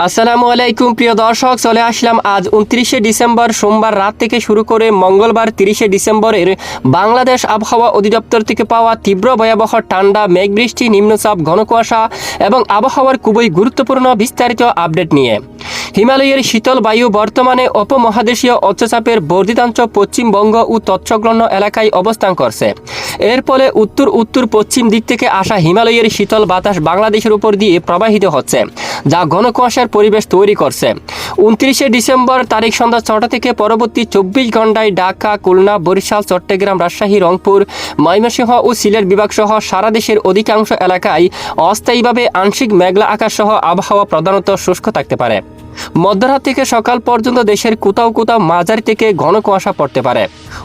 আসসালামু আলাইকুম, প্রিয় দর্শক, চলে আসলাম আজ উনত্রিশে ডিসেম্বর, সোমবার রাত থেকে শুরু করে মঙ্গলবার তিরিশে ডিসেম্বরের বাংলাদেশ আবহাওয়া অধিদপ্তর থেকে পাওয়া তীব্র ভয়াবহ ঠান্ডা মেঘবৃষ্টি নিম্নচাপ, ঘনকুয়াশা এবং আবহাওয়ার খুবই গুরুত্বপূর্ণ বিস্তারিত আপডেট নিয়ে। হিমালয়ের শীতল বায়ু বর্তমানে উপমহাদেশীয় উচ্চচাপের বর্ধিতাংশ পশ্চিমবঙ্গ ও তৎসংলগ্ন এলাকায় অবস্থান করছে। এর ফলে উত্তর উত্তর, পশ্চিম দিক থেকে আসা হিমালয়ের শীতল বাতাস বাংলাদেশের উপর দিয়ে প্রবাহিত হচ্ছে, যা ঘন কুয়াশার পরিবেশ তৈরি করছে। উনত্রিশে ডিসেম্বর তারিখ সন্ধ্যা ছটা থেকে পরবর্তী চব্বিশ ঘন্টায় ঢাকা, খুলনা, বরিশাল, চট্টগ্রাম, রাজশাহী, রংপুর, ময়মনসিংহ ও সিলেট বিভাগ সহ সারা দেশের অধিকাংশ এলাকায় অস্থায়ীভাবে আংশিক মেঘলা আকাশ সহ আবহাওয়া প্রধানত শুষ্ক থাকতে পারে। মধ্যরাত থেকে সকাল পর্যন্ত দেশের কোথাও কোথাও মাঝারি থেকে ঘন কুয়াশা পড়তে পারে।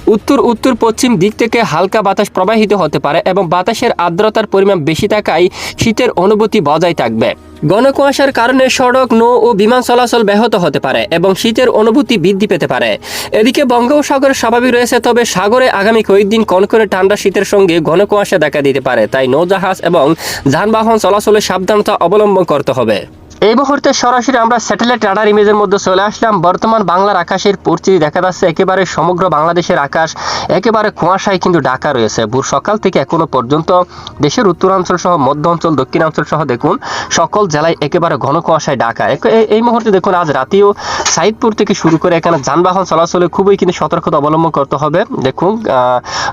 উত্তর উত্তর, পশ্চিম দিক থেকে হালকা বাতাস প্রবাহিত হতে পারে এবং বাতাসের আর্দ্রতার পরিমাণ বেশি থাকায় শীতের অনুভূতি বজায় থাকবে। ঘন কুয়াশার কারণে সড়ক, নৌ ও বিমান চলাচল ব্যাহত হতে পারে এবং শীতের অনুভূতি বৃদ্ধি পেতে পারে। এদিকে বঙ্গোপসাগর স্বাভাবিক রয়েছে, তবে সাগরে আগামী কয়েকদিন কনকনে ঠান্ডা শীতের সঙ্গে ঘন কুয়াশা দেখা দিতে পারে। তাই নৌজাহাজ এবং যানবাহন চলাচলে সাবধানতা অবলম্বন করতে হবে। এই মুহূর্তে সরাসরি আমরা স্যাটেলাইট রাডার ইমেজের মধ্যে চলে আসলাম। বর্তমান বাংলার আকাশের পরিস্থিতি দেখা যাচ্ছে। একেবারে সমগ্র বাংলাদেশের আকাশ একেবারে কুয়াশায় কিন্তু ঢাকা রয়েছে। ভোর সকাল থেকে এখনও পর্যন্ত দেশের উত্তরাঞ্চল সহ মধ্য অঞ্চল দক্ষিণাঞ্চল সহ দেখুন, সকল জেলায় একেবারে ঘন কুয়াশায় ঢাকা। এই- মুহূর্তে দেখুন, আজ রাতেও সাইদপুর থেকে শুরু করে এখানে যানবাহন চলাচলে খুবই কিন্তু সতর্কতা অবলম্বন করতে হবে। দেখুন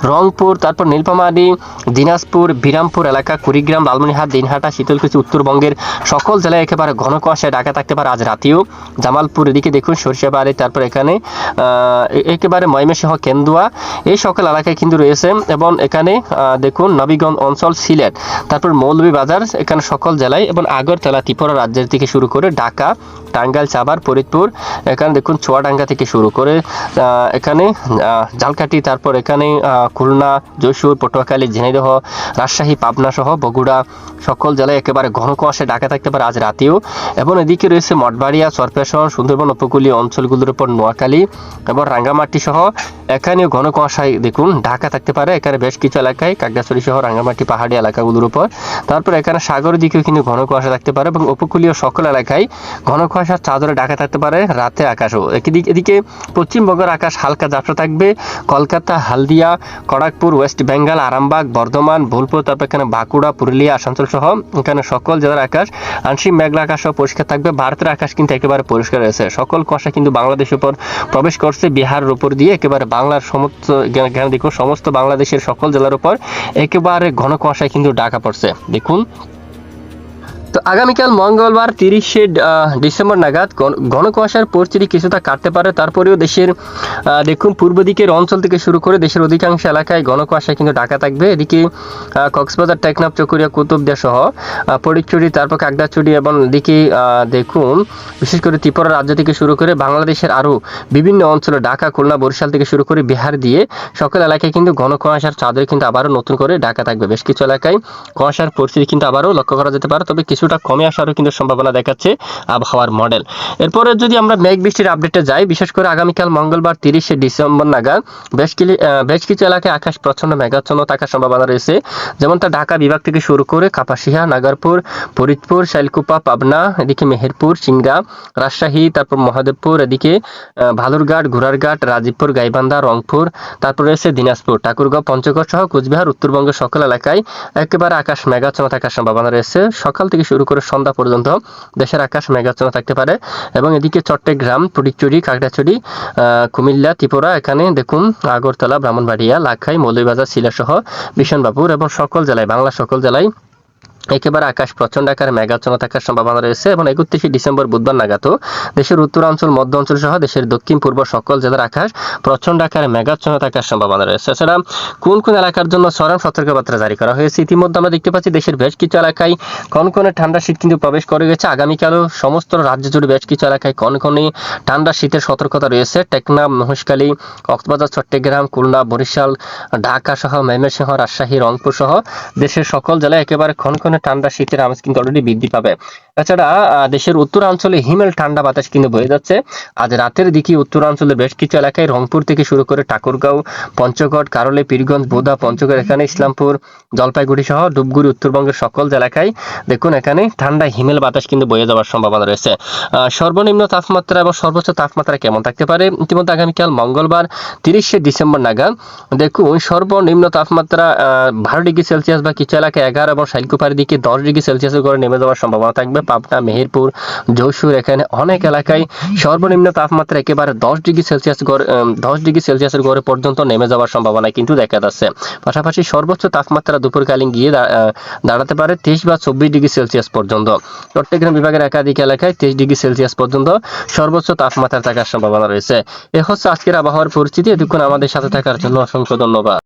রংপুর তারপর নীলফামারী দিনাজপুর বিরামপুর এলাকা কুড়িগ্রাম লালমনিহাট দিনহাটা শীতলকুচি উত্তরবঙ্গের সকল জেলায় একেবারে ঘন কুয়াশায় ঢাকা থাকতে পারে আজ রাতেও। জামালপুর এদিকে দেখুন সরিষাবাড়ি তারপর এখানে একেবারে ময়মনসিংহ কেন্দুয়া এই সকল এলাকায় কিন্তু রয়েছে এবং এখানে দেখুন নবীগঞ্জ অঞ্চল সিলেট তারপর মৌলভীবাজার এখানে সকল জেলায় এবং আগরতলা ত্রিপুরা রাজ্যের থেকে শুরু করে ঢাকা টাঙ্গাইল চাবার ফরিদপুর এখানে দেখুন চুয়াডাঙ্গা থেকে শুরু করে এখানে আহ, জালকাঠি তারপর এখানে খুলনা যশোর পটুয়াখালী, ঝিনাইদহ, রাজশাহী, পাবনা সহ বগুড়া সকল জেলায় একেবারে ঘন কুয়াশায় ঢাকা থাকতে পারে আজ রাতেও। এবং এদিকে রয়েছে মঠবাড়িয়া সরপেশন সুন্দরবন উপকূলীয় অঞ্চলগুলোর উপর নোয়াখালী এবং রাঙ্গামাটি সহ এখানেও ঘন কুয়াশায় দেখুন, ঢাকা থাকতে পারে। এখানে বেশ কিছু এলাকায় কাকড়াছড়ি সহ রাঙ্গামাটি পাহাড়ি এলাকাগুলোর উপর। তারপর এখানে সাগরের দিকেও কিন্তু ঘন কুয়াশা থাকতে পারে এবং উপকূলীয় সকল এলাকায় ঘন কুয়াশার চাদরে ঢাকা থাকতে পারে, রাতে আকাশও। এদিকে এদিকে পশ্চিমবঙ্গের আকাশ হালকা ঝাপসা থাকবে। কলকাতা, হালদিয়া খড়গপুর ওয়েস্ট বেঙ্গল, আরামবাগ, বর্ধমান, বোলপুর, তারপর এখানে বাঁকুড়া, পুরুলিয়া আসানসোল সহ এখানে সকল জেলার আকাশ আংশিক মেঘলা আকাশ পরিষ্কার থাকবে। ভারতের আকাশ কিন্তু একেবারে পরিষ্কার রয়েছে। সকল কুয়াশা কিন্তু বাংলাদেশের উপর প্রবেশ করছে। বিহারের উপর দিয়ে একেবারে বাংলার সমস্ত দেখুন, সমস্ত বাংলাদেশের সকল জেলার উপর একেবারে ঘন কুয়াশায় কিন্তু ঢাকা পড়ছে। দেখুন আগামীকাল মঙ্গলবার তিরিশে ডিসেম্বর নাগাদ ঘন- কুয়াশার পরিস্থিতি কিছুটা কাটতে পারে। তারপরেও দেশের দেখুন, পূর্ব দিকের অঞ্চল থেকে শুরু করে দেশের অধিকাংশ এলাকায় ঘন কুয়াশা কিন্তু ঢাকা থাকবে। এদিকে কক্সবাজার, টেকনাফ, চকুরিয়া, কুতুবদিয়া সহ ফটিকছড়ি তারপর কাকড়াছড়ি এবং এদিকে দেখুন, বিশেষ করে ত্রিপুরা রাজ্য থেকে শুরু করে বাংলাদেশের আরও বিভিন্ন অঞ্চলে ঢাকা, খুলনা, বরিশাল থেকে শুরু করে বিহার দিয়ে সকল এলাকায় কিন্তু ঘন কুয়াশার চাদর কিন্তু আবারও নতুন করে ঢাকা থাকবে। বেশ কিছু এলাকায় কুয়াশার পরিস্থিতি কিন্তু আবারও লক্ষ্য করা যেতে পারে, তবে কিছুটা কমে আসারও কিন্তু সম্ভাবনা দেখাচ্ছে আবহাওয়ার মডেল। এরপরে যদি আমরা মেঘ বৃষ্টির আপডেটে যাই, বিশেষ করে আগামীকাল মঙ্গলবার তিরিশে ডিসেম্বর নাগাদ বেশ কিছু বেশ কিছু এলাকায় আকাশ প্রচণ্ড মেঘাচ্ছন্ন থাকার সম্ভাবনা রয়েছে। যেমন তা ঢাকা বিভাগ থেকে শুরু করে কাপাসিয়া, নাগারপুর, ফরিদপুর, শাইলকুপা, পাবনা, এদিকে মেহেরপুর, সিংড়া, রাজশাহী, তারপর মহাদেবপুর, এদিকে ভালুরঘাট, ঘোড়ারঘাট, রাজীবপুর, গাইবান্ধা, রংপুর, তারপর রয়েছে দিনাজপুর, ঠাকুরগাঁও, পঞ্চগড় সহ কোচবিহার উত্তরবঙ্গের সকল এলাকায় একেবারে আকাশ মেঘাচ্ছন্ন থাকার সম্ভাবনা রয়েছে। সকাল থেকে শুরু করে সন্ধ্যা পর্যন্ত দেশের আকাশ মেঘাচ্ছন্ন থাকতে পারে। এবং এদিকে চট্টগ্রাম খাগড়াছড়ি আহ, কুমিল্লা ত্রিপুরা এখানে দেখুন আগরতলা ব্রাহ্মণবাড়িয়া লাখাই মৌলভীবাজার সিলাসহ সহ বিশনবাপুর এবং সকল জেলায় বাংলা সকল জেলায় একেবারে আকাশ প্রচণ্ড আকার মেঘাচ্ছন্ন থাকার সম্ভাবনা রয়েছে এবং একত্রিশে ডিসেম্বর বুধবার নাগাদও দেশের উত্তরাঞ্চল মধ্য অঞ্চল সহ দেশের দক্ষিণ, পূর্ব সকল জেলার আকাশ প্রচণ্ড আকারে মেঘাচ্ছন্ন থাকার সম্ভাবনা রয়েছে। এছাড়া কোন কোন এলাকার জন্য চরম সতর্কবার্তা জারি করা হয়েছে? ইতিমধ্যে আমরা দেখতে পাচ্ছি দেশের বেশ কিছু এলাকায় কনকনে ঠান্ডা শীত কিন্তু প্রবেশ করে গেছে। আগামীকালও সমস্ত রাজ্য জুড়ে বেশ কিছু এলাকায় কনকনে ঠান্ডা শীতের সতর্কতা রয়েছে। টেকনাম মহেশখালী, কক্সবাজার, চট্টগ্রাম, খুলনা, বরিশাল, ঢাকা সহ, ময়মনসিংহ, রাজশাহী, রংপুর সহ দেশের সকল জেলায় একেবারে ক্ষণক্ষণে ধরনের ঠান্ডা শীতের আমেজ কিন্তু অলরেডি বৃদ্ধি পাবে। তাছাড়া দেশের উত্তরাঞ্চলে হিমেল ঠান্ডা বাতাস কিন্তু বয়ে যাচ্ছে। আজ রাতের দিকে উত্তরাঞ্চলের বেশ কিছু এলাকায় রংপুর থেকে শুরু করে ঠাকুরগাঁও, পঞ্চগড়, কারলে, পীরগঞ্জ, বোদা, পঞ্চগড়, এখানে ইসলামপুর জলপাইগুড়ি সহ ডুবগুড়ি উত্তরবঙ্গের সকল এলাকায় দেখুন এখানে ঠান্ডা হিমেল বাতাস কিন্তু বয়ে যাওয়ার সম্ভাবনা রয়েছে। সর্বনিম্ন তাপমাত্রা এবং সর্বোচ্চ তাপমাত্রা কেমন থাকতে পারে? ইতিমধ্যে আগামীকাল মঙ্গলবার, তিরিশে ডিসেম্বর নাগাদ দেখুন সর্বনিম্ন তাপমাত্রা বারো ডিগ্রি সেলসিয়াস বা কিছু এলাকায় এগারো এবং শাইলকুপারের দিকে দশ ডিগ্রি সেলসিয়াসের করে নেমে যাওয়ার সম্ভাবনা থাকবে। পাবনা, মেহেরপুর, যশোর এখানে অনেক এলাকায় সর্বনিম্ন তাপমাত্রা একেবারে দশ ডিগ্রি সেলসিয়াস গড়ে দশ ডিগ্রি সেলসিয়াসের গড়ে পর্যন্ত নেমে যাওয়ার সম্ভাবনা কিন্তু দেখা যাচ্ছে। পাশাপাশি সর্বোচ্চ তাপমাত্রা দুপুরকালীন গিয়ে দাঁড়াতে পারে তেইশ বা চব্বিশ ডিগ্রি সেলসিয়াস পর্যন্ত। চট্টগ্রাম বিভাগের একাধিক এলাকায় তেইশ ডিগ্রি সেলসিয়াস পর্যন্ত সর্বোচ্চ তাপমাত্রা থাকার সম্ভাবনা রয়েছে। এ হচ্ছে আজকের আবহাওয়ার পরিস্থিতি। এতক্ষণ আমাদের সাথে থাকার জন্য অসংখ্য ধন্যবাদ।